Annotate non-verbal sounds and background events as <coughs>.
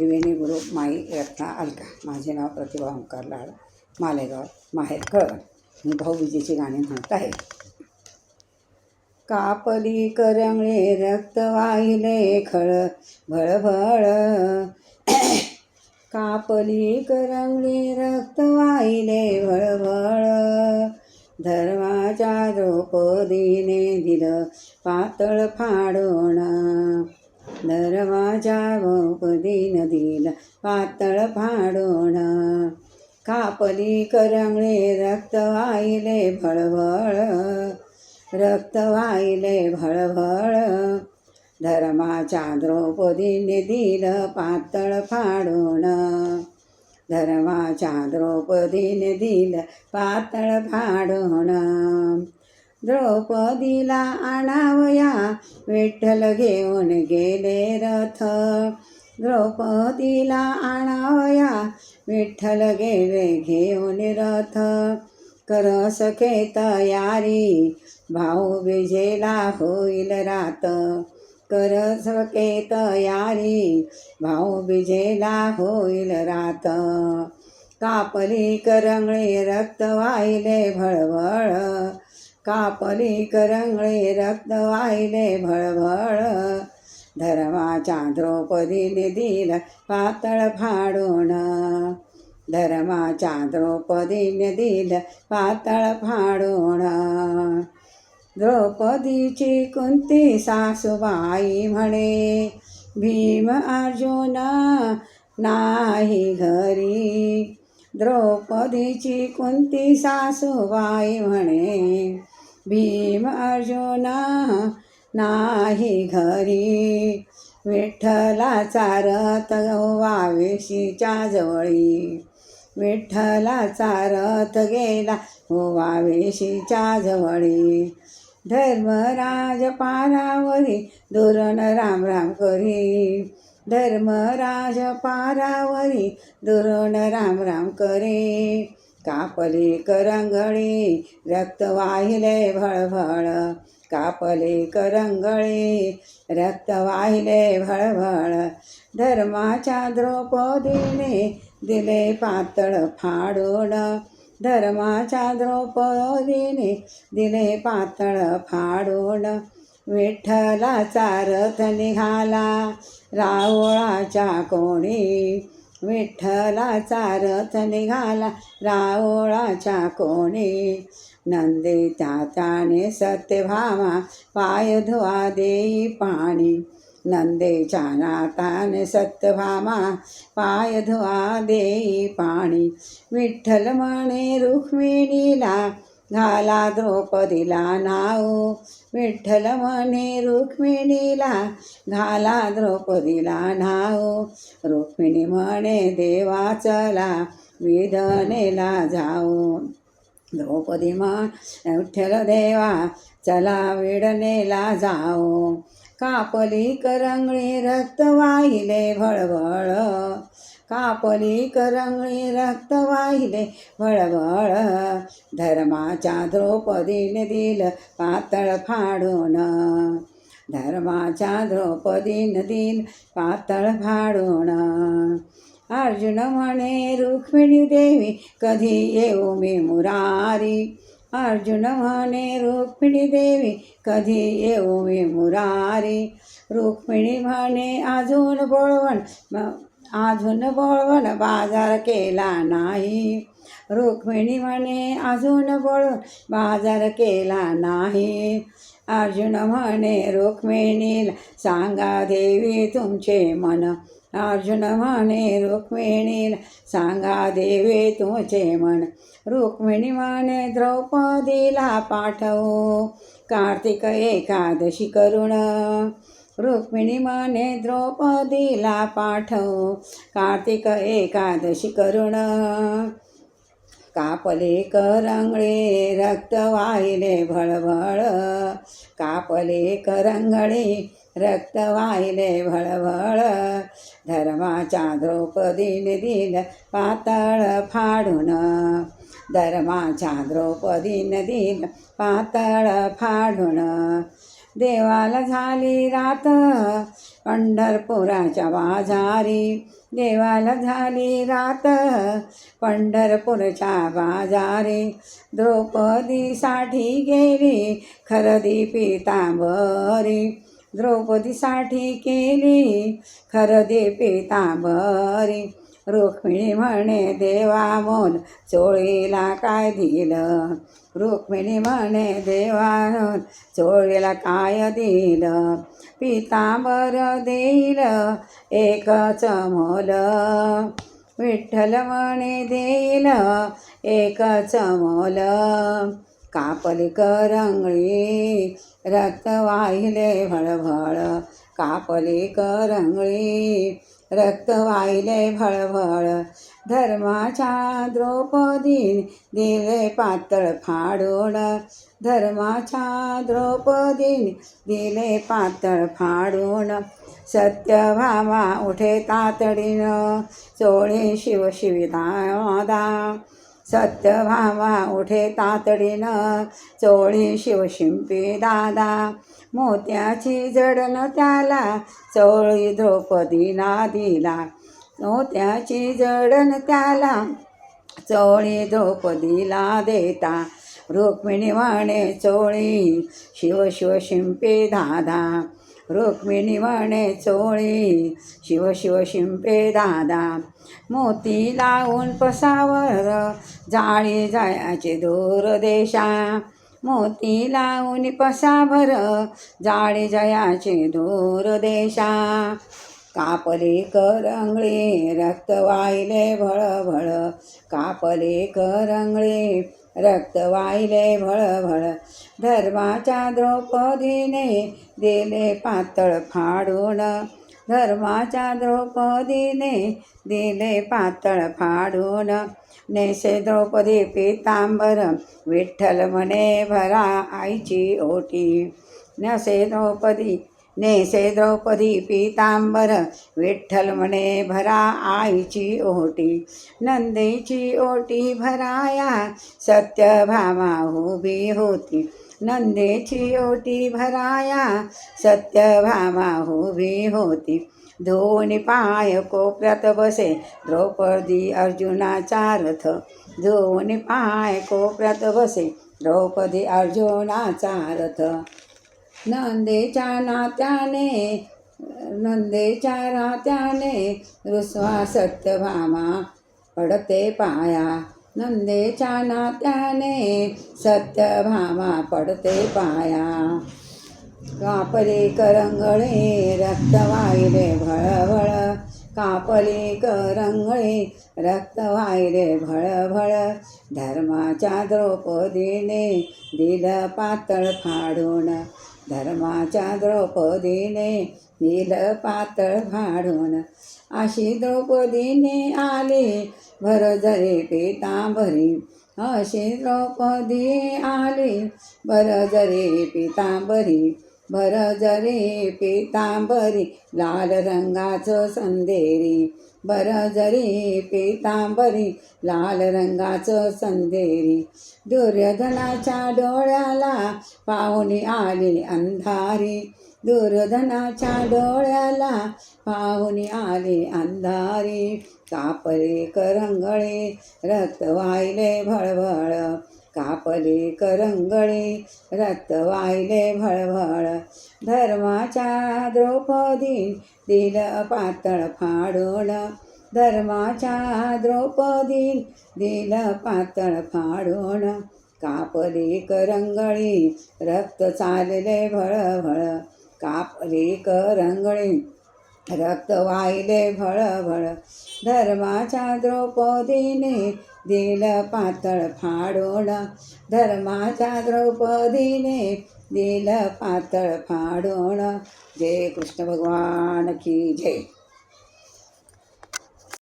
त्रिवेणी गुरु माई रत्ना अलका. माझे नाव प्रतिभा ओंकार लाड. मालेगाव माहेर कळ मी भाऊबीजेची गाणी म्हणत आहे. कापली करंगळे रक्त वाहिले खळ भळभळ. <coughs> कापली करंगळे रक्त वाहिले भळभळ. धर्माच्या द्रौपदीने दिलं पातळ फाडून दरवाजा द्रौपदीनं दिलं पातळ फाडोण. कापली करंगळे रक्त वाहिले भळभळ. रक्त वाहिले भळभळ. धर्माच्या द्रौपदीने दिलं पातळ फाडून धर्माच्या द्रौपदीने दिलं पातळ फाडून द्रौपदीला आणावया विठ्ठल घेऊन गेले रथ. द्रौपदीला आणावया विठ्ठल गेले घेऊन रथ. कर सखे तयारी भाऊ विजेला होईल रात. कर सखे तयारी भाऊ विजेला होईल रात. कापली करंगळे रक्त वाहिले भळवळ कापली करंगळे रक्त वाहिले भळभळ. धर्माच्या द्रौपदीने दिलं पातळ फाडून. धर्माच्या द्रौपदीने दिलं पातळ फाडून. द्रौपदीची कुंती सासूबाई म्हणे भीम अर्जुन नाही घरी. द्रौपदीची कुंती सासूबाई म्हणे भीम अर्जुना नाही घरी. विठ्ठलाचा रथ वावेशीच्या जवळी. विठ्ठलाचा रथ गेला वावेशीच्या जवळी. धर्मराज पारावरी दुरण राम राम करी. धर्मराज पारावरी दुरण राम राम करे. कापली करंगळी रक्त वाहिले भळभळ. कापले करंगळी रक्त वाहिले भळभळ. धर्माच्या द्रौपदीने दिले पातळ फाडून. धर्माच्या द्रौपदीने दिले पातळ फाडून. विठ्ठलाचा रथ निघाला रावळाच्या कोणी विठ्ठलाचा रथ निघाला रावळाच्या कोणी. नंदे त्याने सत्यभामा पाय धुवा देई पाणी. नंदेच्या नाताने सत्यभामा पाय धुवा देई पाणी. विठ्ठल म्हणे रुक्मिणीला घाला द्रौपदीला नाव. विठ्ठल म्हणे रुक्मिणीला घाला द्रौपदीला नाव. रुक्मिणी म्हणे देवा चला विधनेला जाऊ. द्रौपदी म्हण विठ्ठल देवा चला विडनेला जाऊ. कापली करंगळी रक्त वाहिले भळभळ. कापली करंगळी रक्त वाहिले वळवळ धर्माच्या द्रौपदीने दिलं पातळ फाडून. धर्माच्या द्रौपदीन दिल पातळ फाडून. अर्जुन म्हणे रुक्मिणी देवी कधी येऊ मी मुरारी? अर्जुन म्हणे रुक्मिणी देवी कधी येऊ मी मुरारी? रुक्मिणी म्हणे अजून बोळवण अजून बोळवण बाजार केला नाही. रुक्मिणी म्हणे अजून बोळवण बाजार केला नाही. अर्जुन म्हणे रुक्मिणीला सांगा देवी तुमचे मन. अर्जुन म्हणे रुक्मिणीला सांगा देवी तुमचे मन. रुक्मिणी म्हणे द्रौपदीला पाठवू कार्तिक एकादशी करुण रुक्मिणी द्रौपदीला पाठव. कार्तिक एकादशी करुण. कापले करंगळे रक्त वाहिले भळभळ. कापले करंगळे रक्त वाहिले भळभळ. धर्माच्या द्रौपदीने दिल पातळ फाडून. धर्माच्या द्रौपदीने दिल पातळ फाडून. देवाला झाली रात पंढरपुराच्या बाजारी. देवाला झाली रात पंढरपूरच्या बाजारी. द्रौपदीसाठी गेली खरदी पितांबरी. द्रौपदीसाठी केली खरदी पितांबरी. रुक्मिणी म्हणे देवा मोल चोळीला काय दिलं? रुक्मिणी म्हणे देवा चोळीला काय दिलं? पितांबर देईल एकच मोल. विठ्ठल म्हणे देईल एकच मोल. कापली करंगळी रक्त वाहिले भळभळ. कापली करंगळी रक्त वाहिले भळभळ धर्माच्या द्रौपदीन दिले पातळ फाडून धर्माच्या द्रौपदीन दिले पातळ फाडून सत्यभामा उठे तातडीनं चोळी सत्य भावा उठे तातडीनं. चोळी शिवशिंपी दादा. मोत्याची जडण त्याला. चोळी द्रौपदीला दिला. मोत्याची जडण त्याला. चोळी द्रौपदीला देता. रुक्मिणी म्हणे चोळी शिव शिव शिंपे दादा. रुक्मिणी म्हणे चोळी. शिव शिव शिंपे दादा. मोती लावून पसावर जाळी जायाचे दूर देशा. मोती लावून पसाभर जाळी जयाचे दूर देशा. कापली करंगळे रक्त वाहिले भळभळ. कापले करंगळे रक्त वाहिले भळभळ. धर्माच्या द्रौपदीने दिले पातळ फाडून. धर्माच्या द्रौपदीने दिले पातळ फाडून. नेसे द्रौपदी पितांबर विठ्ठल म्हणे भरा आईची ओटी. नसे द्रौपदी नेसे द्रौपदी पीतांबर विठ्ठल म्हणे भरा आईची ओटी. नंदेची ओटी भराया सत्यभामा उभी होती. नंदेची ओटी भराया सत्यभामा उभी होती. धोनी पाय कोपऱ्यात बसे द्रौपदी अर्जुनाचा रथ. धोनी पाय कोपऱ्यात बसे द्रौपदी अर्जुनाचा रथ. नंदेच्या नात्याने नंदेच्या नात्याने रुस्वा सत्यभामा पडते पाया. नंदेच्या नात्याने सत्यभामा पडते पाया. कापले करंगळे रक्त वाहिले भळभळ. कापले करंगळे रक्त वाहिले भळभळ. धर्माच्या द्रौपदीने दिलं पातळ फाडून. धर्माच्या द्रौपदीने नील पातळ फाडून अशी द्रौपदीने आली भरजरी पितांबरी. अशी द्रौपदी आली भरजरी पितांबरी. भरजरी पितांबरी लाल रंगाचं संदेरी. बरजरी पितांबरी लाल रंगाचं संदेरी. दुर्योधनाच्या डोळ्याला पाहुणी आली अंधारी. दुर्योधनाच्या डोळ्याला पाहुणी आली अंधारी. कापरे करंगळे रक्त वाहिले भळभळ. कापले करंगळे रक्त वाहिले भळभळ. धर्माच्या द्रौपदी दिल पातळ फाडून. धर्माच्या द्रौपदी दिल पातळ फाडून. कापले करंगळी रक्त चालले भळभळ. कापले करंगळी रक्त वाहिले भळभळ धर्माच्या द्रौपदीने दिल पातळ फाडून धर्माच्या द्रौपदीने दिल पातळ फाडून. जय कृष्ण भगवान की जय.